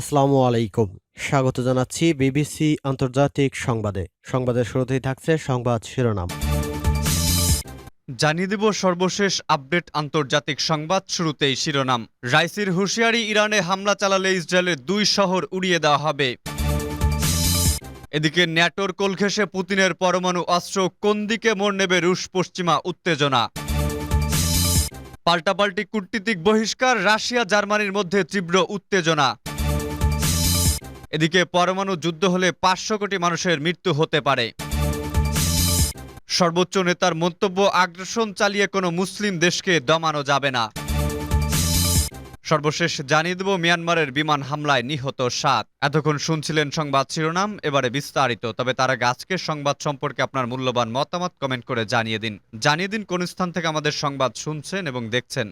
আসসালামু আলাইকুম। স্বাগত জানাচ্ছি বিবিসি আন্তর্জাতিক সংবাদে। সংবাদের শুরুতেই থাকছে সংবাদ শিরোনাম। জানিয়ে দেব সর্বশেষ আপডেট আন্তর্জাতিক সংবাদ শুরুতেই শিরোনাম। রাইসির হুঁশিয়ারি, ইরানে হামলা চালালে ইসরায়েলের দুই শহর উড়িয়ে দেওয়া হবে। এদিকে ন্যাটোর কোল ঘেঁষে পুতিনের পরমাণু অস্ত্র কোন দিকে মোড় নেবে রুশ পশ্চিমা উত্তেজনা। পাল্টাপাল্টি কূটনীতিক বহিষ্কার, রাশিয়া জার্মানির মধ্যে তীব্র উত্তেজনা। এদিকে পরমাণু যুদ্ধ হলে পাঁচশো কোটি মানুষের মৃত্যু হতে পারে। সর্বোচ্চ নেতার মন্তব্য, আগ্রাসন চালিয়ে কোনো মুসলিম দেশকে দমানো যাবে না। সর্বশেষ জানিয়ে দেব, মিয়ানমারের বিমান হামলায় নিহত সাত। এতক্ষণ শুনছিলেন সংবাদ শিরোনাম, এবারে বিস্তারিত। তবে তার আগে আজকের সংবাদ সম্পর্কে আপনার মূল্যবান মতামত কমেন্ট করে জানিয়ে দিন। জানিয়ে দিন কোন স্থান থেকে আমাদের সংবাদ শুনছেন এবং দেখছেন।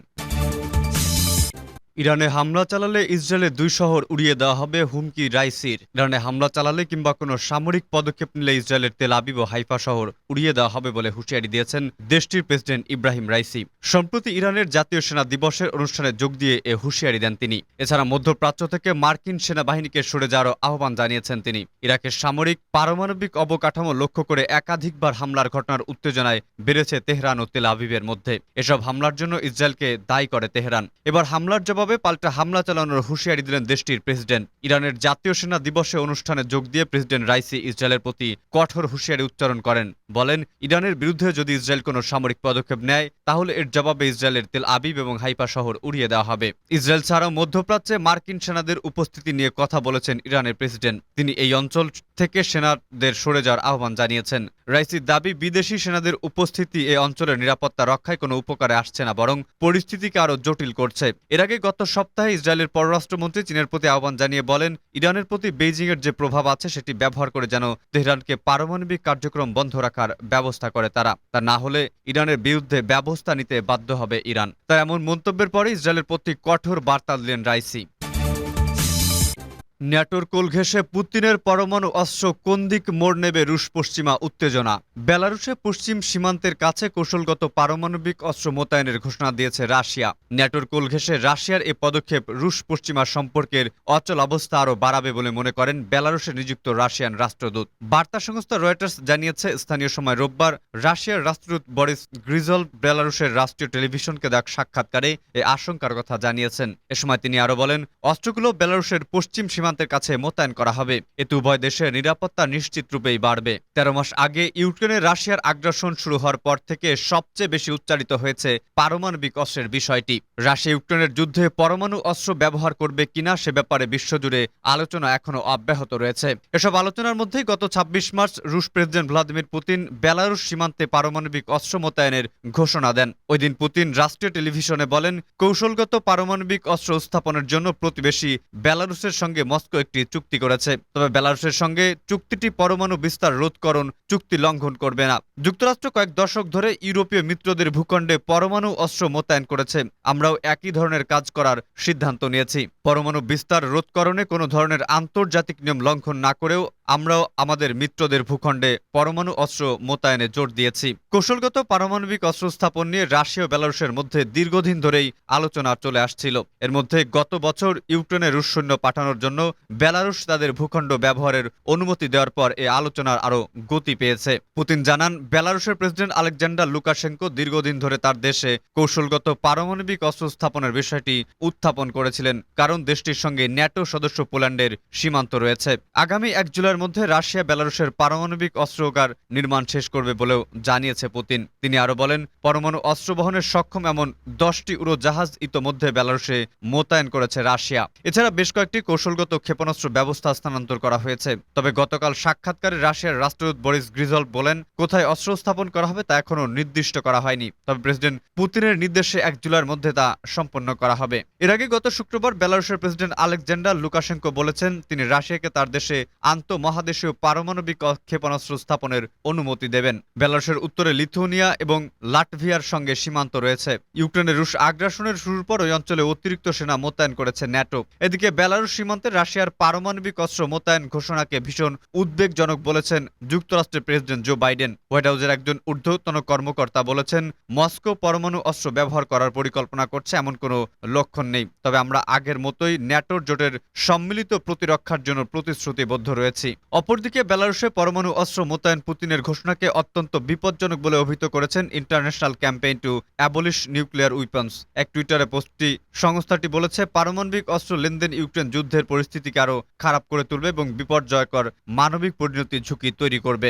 ইরানে হামলা চালালে ইসরায়েলের দুই শহর উড়িয়ে দেওয়া হবে হুমকি রাইসির। ইরানে হামলা চালালে কিংবা কোনো সামরিক পদক্ষেপ নিলে ইসরায়েলের তেল আবিব ও হাইফা শহর উড়িয়ে দেওয়া হবে বলে হুঁশিয়ারি দিয়েছেন দেশটির প্রেসিডেন্ট ইব্রাহিম রাইসি। সম্প্রতি ইরানের জাতীয় সেনা দিবসের অনুষ্ঠানে যোগ দিয়ে এ হুঁশিয়ারি দেন তিনি। এছাড়া মধ্যপ্রাচ্য থেকে মার্কিন সেনাবাহিনীকে সরে যাওয়ারও আহ্বান জানিয়েছেন তিনি। ইরাকের সামরিক পারমাণবিক অবকাঠামো লক্ষ্য করে একাধিকবার হামলার ঘটনার উত্তেজনায় বেড়েছে তেহরান ও তেল আবিবের মধ্যে। এসব হামলার জন্য ইসরায়েলকে দায়ী করে তেহরান। এবার হামলার জবাবে পাল্টা হামলা চালানোর হুঁশিয়ারি দিলেন দেশটির প্রেসিডেন্ট। ইরানের জাতীয় সেনা দিবসে অনুষ্ঠানে যোগ দিয়ে প্রেসিডেন্ট রাইসি ইসরায়েলের প্রতি কঠোর হুঁশিয়ারি উচ্চারণ করেন। বলেন, ইরানের বিরুদ্ধে যদি ইসরায়েল কোনো সামরিক পদক্ষেপ নেয়, তাহলে এর জবাবে ইসরায়েলের তেল আবিব এবং হাইপা শহর উড়িয়ে দেওয়া হবে। ইসরায়েল ছাড়াও মধ্যপ্রাচ্যে মার্কিন সেনাদের উপস্থিতি নিয়ে কথা বলেছেন ইরানের প্রেসিডেন্ট। তিনি এই অঞ্চল থেকে সেনাদের সরে যাওয়ার আহ্বান জানিয়েছেন। রাইসির দাবি, বিদেশি সেনাদের উপস্থিতি এই অঞ্চলের নিরাপত্তা রক্ষায় কোনো উপকারে আসছে না, বরং পরিস্থিতিকে আরও জটিল করছে। এর আগে গত সপ্তাহে ইসরায়েলের পররাষ্ট্রমন্ত্রী চীনের প্রতি আহ্বান জানিয়ে বলেন, ইরানের প্রতি বেইজিংয়ের যে প্রভাব আছে সেটি ব্যবহার করে যেন তেহরানকে পারমাণবিক কার্যক্রম বন্ধ রাখার ব্যবস্থা করে তারা। তা না হলে ইরানের বিরুদ্ধে ব্যবস্থা নিতে বাধ্য হবে ইরান। তাই এমন মন্তব্যের পরে ইসরায়েলের প্রতি কঠোর বার্তা দিলেন রাইসি। ন্যাটোর কোল ঘেঁষে পুতিনের পরমাণু অস্ত্র কোন দিক মোড় নেবে রুশ পশ্চিমা উত্তেজনা। বেলারুশে পশ্চিম সীমান্তের কাছে কৌশলগত পারমাণবিক অস্ত্র মোতায়েনের ঘোষণা দিয়েছে রাশিয়া। ন্যাটোর কোল ঘেঁষে রাশিয়ার এই পদক্ষেপ রুশ পশ্চিমা সম্পর্কের অচল অবস্থা আরও বাড়াবে বলে মনে করেন বেলারুশে নিযুক্ত রাশিয়ান রাষ্ট্রদূত। বার্তা সংস্থা রয়টার্স জানিয়েছে, স্থানীয় সময় রোববার রাশিয়ার রাষ্ট্রদূত বরিস গ্রিজল বেলারুশের রাষ্ট্রীয় টেলিভিশনকে দেখ সাক্ষাৎকারে এ আশঙ্কার কথা জানিয়েছেন। এ সময় তিনি আরও বলেন, অস্ত্রগুলো বেলারুশের পশ্চিম সীমান্তের কাছে মোতায়েন করা হবে। এতে উভয় দেশের নিরাপত্তা নিশ্চিত রূপেই বাড়বে। তেরো মাস আগে ইউক্রেনে রাশিয়ার আগ্রাসন শুরু হওয়ার পর থেকে সবচেয়ে বেশি উচ্চারিত হয়েছে পারমাণবিক অস্ত্রের বিষয়টি। রাশিয়া ইউক্রেনের যুদ্ধে পরমাণু অস্ত্র ব্যবহার করবে কিনা সে ব্যাপারে বিশ্বজুড়ে আলোচনা এখনও অব্যাহত রয়েছে। এসব আলোচনার মধ্যেই গত ছাব্বিশ মার্চ রুশ প্রেসিডেন্ট ভ্লাদিমির পুতিন বেলারুশ সীমান্তে পারমাণবিক অস্ত্র মোতায়েনের ঘোষণা দেন। ওই দিন পুতিন রাষ্ট্রীয় টেলিভিশনে বলেন, কৌশলগত পারমাণবিক অস্ত্র স্থাপনের জন্য প্রতিবেশী বেলারুশের সঙ্গে মস্কো একটি চুক্তি করেছে। তবে বেলারুশের সঙ্গে চুক্তিটি পরমাণু বিস্তার রোধকরণ চুক্তি লঙ্ঘন করবে না। যুক্তরাষ্ট্র কয়েক দশক ধরে ইউরোপীয় মিত্রদের ভূখণ্ডে পরমাণু অস্ত্র মোতায়েন করেছে। আমরাও একই ধরনের কাজ করার সিদ্ধান্ত নিয়েছি। পরমাণু বিস্তার রোধকরণে কোনো ধরনের আন্তর্জাতিক নিয়ম লঙ্ঘন না করেও আমরাও আমাদের মিত্রদের ভূখণ্ডে পরমাণু অস্ত্র মোতায়েনে জোর দিয়েছি। কৌশলগত পারমাণবিক অস্ত্র স্থাপন নিয়ে রাশিয়া ও বেলারুশের মধ্যে দীর্ঘদিন ধরেই আলোচনা চলে আসছিল। এর মধ্যে গত বছর ইউক্রেনে রুশ সৈন্য পাঠানোর জন্য বেলারুশ তাদের ভূখণ্ড ব্যবহারের অনুমতি দেওয়ার পর এ আলোচনার আরও গতি পেয়েছে। পুতিন জানান, বেলারুশের প্রেসিডেন্ট আলেকজান্ডার লুকাশেঙ্কো দীর্ঘদিন ধরে তার দেশে কৌশলগত পারমাণবিক অস্ত্র স্থাপনের বিষয়টি উত্থাপন করেছিলেন, কারণ দেশটির সঙ্গে ন্যাটো সদস্য পোল্যান্ডের সীমান্ত রয়েছে। আগামী এক মধ্যে রাশিয়া, বেলারুশের পারমাণবিক অস্ত্রাগার নির্মাণ শেষ করবে বলেও জানিয়েছে পুতিন। তিনি আরও বলেন, পরমাণু অস্ত্র বহনের সক্ষম এমন দশটি উড়োজাহাজ ইতোমধ্যে বেলারুশে মোতায়েন করেছে রাশিয়া। এছাড়া বেশ কয়েকটি কৌশলগত ক্ষেপণাস্ত্র ব্যবস্থা স্থানান্তর করা হয়েছে। তবে গতকাল সাক্ষাৎকারে রাশিয়ার রাষ্ট্রদূত বরিস গ্রিজল বলেন, কোথায় অস্ত্র স্থাপন করা হবে তা এখনও নির্দিষ্ট করা হয়নি। তবে প্রেসিডেন্ট পুতিনের নির্দেশে এক জুলাইয়ের মধ্যে তা সম্পন্ন করা হবে। এর আগে গত শুক্রবার বেলারুশের প্রেসিডেন্ট আলেকজান্ডার লুকাশেঙ্কো বলেছেন, তিনি রাশিয়াকে তার দেশে আন্তঃ মহাদেশীয় পারমাণবিক ক্ষেপণাস্ত্র স্থাপনের অনুমতি দেবেন। বেলারুশের উত্তরে লিথুয়ানিয়া এবং লাটভিয়ার সঙ্গে সীমান্ত রয়েছে। ইউক্রেনের রুশ আগ্রাসনের শুরুর পর ওই অঞ্চলে অতিরিক্ত সেনা মোতায়েন করেছে ন্যাটো। এদিকে বেলারুশ সীমান্তে রাশিয়ার পারমাণবিক অস্ত্র মোতায়েন ঘোষণাকে ভীষণ উদ্বেগজনক বলেছেন যুক্তরাষ্ট্রের প্রেসিডেন্ট জো বাইডেন। হোয়াইট হাউসের একজন ঊর্ধ্বতন কর্মকর্তা বলেছেন, মস্কো পরমাণু অস্ত্র ব্যবহার করার পরিকল্পনা করছে এমন কোনো লক্ষণ নেই। তবে আমরা আগের মতোই ন্যাটোর জোটের সম্মিলিত প্রতিরক্ষার জন্য প্রতিশ্রুতিবদ্ধ রয়েছি। অপরদিকে বেলারুশে পরমাণু অস্ত্র মোতায়েন পুতিনের ঘোষণাকে অত্যন্ত বিপজ্জনক বলে অভিহিত করেছেন international campaign to abolish nuclear weapons. এক টুইটারে পোস্টটি, সংস্থাটি বলেছে, পারমাণবিক অস্ত্র লেনদেন ইউক্রেন যুদ্ধের পরিস্থিতিকে আরও খারাপ করে তুলবে এবং বিপর্যয়কর মানবিক পরিণতির ঝুঁকি তৈরি করবে।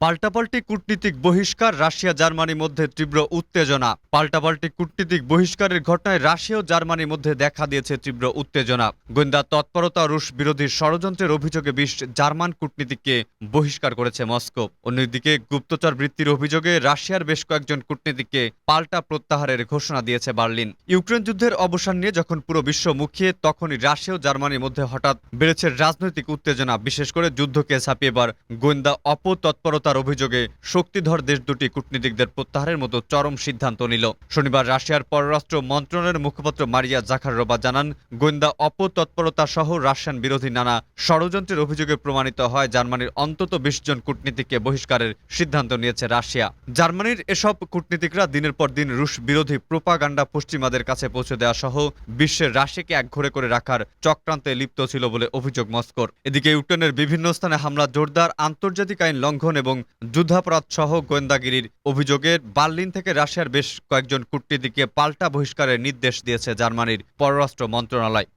পাল্টাপাল্টি কূটনীতিক বহিষ্কার রাশিয়া জার্মানির মধ্যে তীব্র উত্তেজনা। পাল্টাপাল্টি কূটনীতিক বহিষ্কারের ঘটনায় রাশিয়া ও জার্মানির মধ্যে দেখা দিয়েছে তীব্র উত্তেজনা। গোয়েন্দা তৎপরতা রুশ বিরোধী ষড়যন্ত্রের অভিযোগে বিশ জার্মান কূটনীতিককে বহিষ্কার করেছে মস্কো। অন্যদিকে গুপ্তচর বৃত্তির অভিযোগে রাশিয়ার বেশ কয়েকজন কূটনীতিককে পাল্টা প্রত্যাহারের ঘোষণা দিয়েছে বার্লিন। ইউক্রেন যুদ্ধের অবসান নিয়ে যখন পুরো বিশ্ব মুখিয়ে, তখনই রাশিয়া ও জার্মানির মধ্যে হঠাৎ বেড়েছে রাজনৈতিক উত্তেজনা। বিশেষ করে যুদ্ধকে ছাপিয়ে এবার গোয়েন্দা অপতৎপরতার অভিযোগে শক্তিধর দেশ দুটি কূটনীতিকদের প্রত্যাহারের মতো চরম সিদ্ধান্ত নিল। শনিবার রাশিয়ার পররাষ্ট্র মন্ত্রণালয়ের মুখপাত্র মারিয়া জাখারোবা জানান, গোয়েন্দা অপতৎপরতা সহ রাশিয়ান বিরোধী নানা ষড়যন্ত্রের অভিযোগে প্রমাণিত হয় জার্মানির অন্তত বিশ জন কূটনীতিককে বহিষ্কারের সিদ্ধান্ত নিয়েছে রাশিয়া। জার্মানির এসব কূটনীতিকরা দিনের পর দিন রুশ বিরোধী প্রোপাগান্ডা পশ্চিমাদের কাছে পৌঁছে দেওয়া সহ বিশ্বের রাশিয়াকে একঘরে করে রাখার চক্রান্তে লিপ্ত ছিল বলে অভিযোগ মস্কোর। এদিকে ইউক্রেনের বিভিন্ন স্থানে হামলা, জোরদার আন্তর্জাতিক আইন লঙ্ঘন এবং যুদ্ধাপরাধ সহ গোয়েন্দাগিরির অভিযোগে বার্লিন থেকে রাশিয়ার বেশ কয়েকজন কূটনীতিকে পাল্টা বহিষ্কারের নির্দেশ দিয়েছে জার্মানির পররাষ্ট্র মন্ত্রণালয়।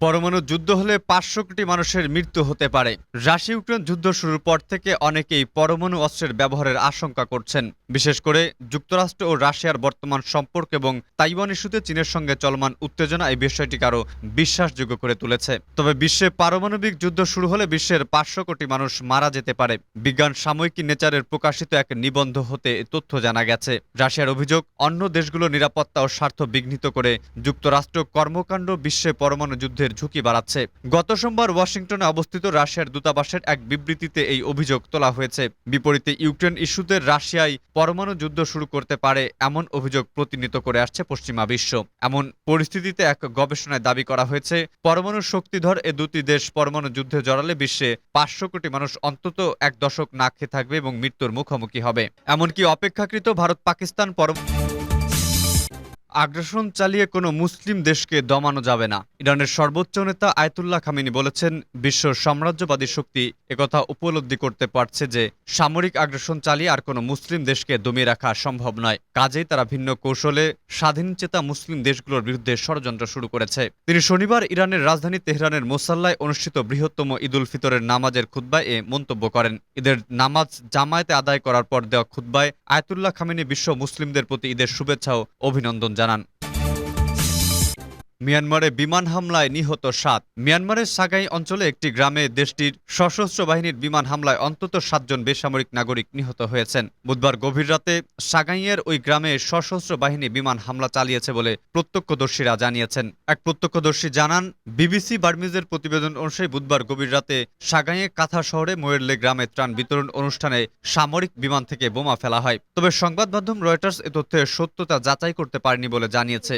পরমাণু যুদ্ধ হলে পাঁচশো কোটি মানুষের মৃত্যু হতে পারে। রাশিয়া ইউক্রেন যুদ্ধ শুরুর পর থেকে অনেকেই পরমাণু অস্ত্রের ব্যবহারের আশঙ্কা করছেন। বিশেষ করে যুক্তরাষ্ট্র ও রাশিয়ার বর্তমান সম্পর্ক এবং তাইওয়ান ইস্যুতে চীনের সঙ্গে চলমান উত্তেজনা এই বিষয়টিকে আরও বিশ্বাসযোগ্য করে তুলেছে। তবে বিশ্বে পারমাণবিক যুদ্ধ শুরু হলে বিশ্বের পাঁচশো কোটি মানুষ মারা যেতে পারে। বিজ্ঞান সাময়িকী নেচারের প্রকাশিত এক নিবন্ধ হতে তথ্য জানা গেছে। রাশিয়ার অভিযোগ, অন্য দেশগুলো নিরাপত্তা ও স্বার্থ বিঘ্নিত করে যুক্তরাষ্ট্র কর্মকাণ্ড বিশ্বে পরমাণু যুদ্ধের ঝুঁকি বাড়াচ্ছে। গত সোমবার ওয়াশিংটনে অবস্থিত রাশিয়ার দূতাবাসের এক বিবৃতিতে এই অভিযোগ তোলা হয়েছে। বিপরীতে ইউক্রেন ইস্যুতে রাশিয়ায় পরমাণু যুদ্ধ শুরু করতে পারে এমন অভিযোগ প্রতিনিত করে আসছে পশ্চিমা বিশ্ব। এমন পরিস্থিতিতে এক গবেষণায় দাবি করা হয়েছে পরমাণু শক্তিধর এ দুটি দেশ পরমাণু যুদ্ধে জড়ালে বিশ্বে পাঁচশো কোটি মানুষ অন্তত এক দশক না খেয়ে থাকবে এবং মৃত্যুর মুখোমুখি হবে। এমনকি অপেক্ষাকৃত ভারত পাকিস্তান পরম আগ্রাসন চালিয়ে কোনো মুসলিম দেশকে দমানো যাবে না। ইরানের সর্বোচ্চ নেতা আয়তুল্লাহ খামিনি বলেছেন, বিশ্ব সাম্রাজ্যবাদী শক্তি একথা উপলব্ধি করতে পারছে যে, সামরিক আগ্রাসন চালিয়ে আর কোনো মুসলিম দেশকে দমিয়ে রাখা সম্ভব নয়। কাজেই তারা ভিন্ন কৌশলে স্বাধীনচেতা মুসলিম দেশগুলোর বিরুদ্ধে ষড়যন্ত্র শুরু করেছে। তিনি শনিবার ইরানের রাজধানী তেহরানের মোসাল্লায় অনুষ্ঠিত বৃহত্তম ঈদুল ফিতরের নামাজের খুদ্বায় এ মন্তব্য করেন। ঈদের নামাজ জামায়াতে আদায় করার পর দেওয়া খুদ্বায় আয়তুল্লাহ খামিনি বিশ্ব মুসলিমদের প্রতি ঈদের শুভেচ্ছা ও অভিনন্দন জানান মিয়ানমারে বিমান হামলায় নিহত সাত। মিয়ানমারের সাগাই অঞ্চলে একটি গ্রামে দেশটির সশস্ত্র বাহিনীর বিমান হামলায় অন্তত সাতজন বেসামরিক নাগরিক নিহত হয়েছেন। বুধবার গভীর রাতে সাগাইয়ের ওই গ্রামে সশস্ত্র বাহিনী বিমান হামলা চালিয়েছে বলে প্রত্যক্ষদর্শীরা জানিয়েছেন। এক প্রত্যক্ষদর্শী জানান, বিবিসি বার্মিজের প্রতিবেদন অনুসারে বুধবার গভীর রাতে সাগাইয়ে কাথা শহরে মোয়েরলে গ্রামে ত্রাণ বিতরণ অনুষ্ঠানে সামরিক বিমান থেকে বোমা ফেলা হয়। তবে সংবাদ মাধ্যম রয়টার্স এ তথ্যের সত্যতা যাচাই করতে পারেনি বলে জানিয়েছে।